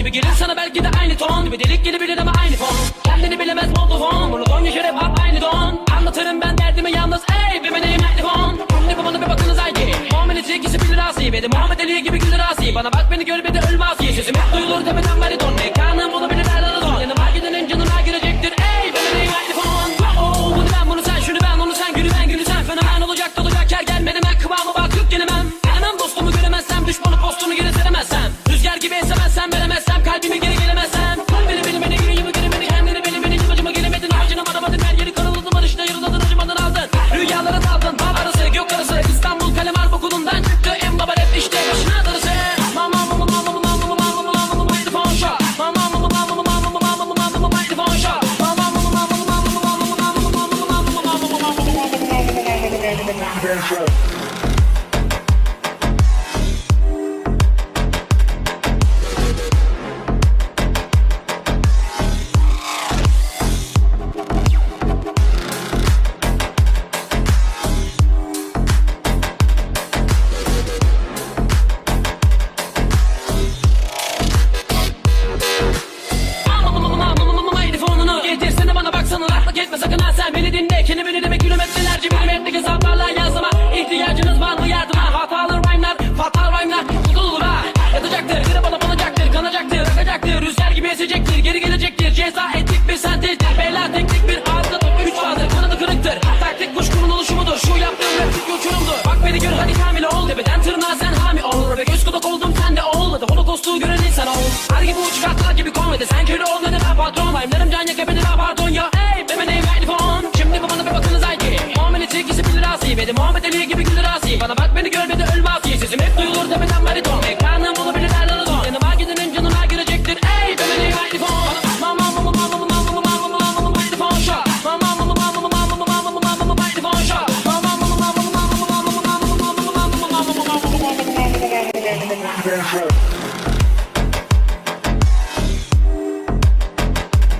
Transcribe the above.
gibi Gelir sana belki de aynı ton Gibi. Delik gelebilir ama aynı fon. Kendini bilemez montofon don yaşar hep hep aynı don. Anlatırım ben derdimi yalnız Ey bir meneyim aynı fon. Şimdi babana bir bakınız haydi. Muhammed'in ikisi bilir asi Ve Muhammed Ali gibi güler asi. Bana bak beni gör de ölmez. Asi Sesim hep duyulur tepeden bariton gençler. Etme sakın ha sen beni dinle Kendimi ne demek kilometrelerce bilmem ne hesaplarla bir sentedir Beyler tek tek bir ağızdadır Üç fazla kanadı kırıktır. Taktik kuşkunun oluşumudur. Şu yaptığım replik uçurumdur Bak beni gör hadi kamil ol Tepeden tırnağa sen hami ol. Ve göz kudak oldum sen de olmadı Holocaust'u gören insan ol. Her gibi uç katlar gibi komedi Sen köle ol ne ben patron Vayimlerim can yaka beni daha pardon ya. Ey be beni telefon Şimdi babana bir bakınız haydi Muamele çekisi bilir asi Ve de Muhammed Ali gibi gülür asi Bana bak beni gör ve de ölmez Sesim hep duyulur demeden bariton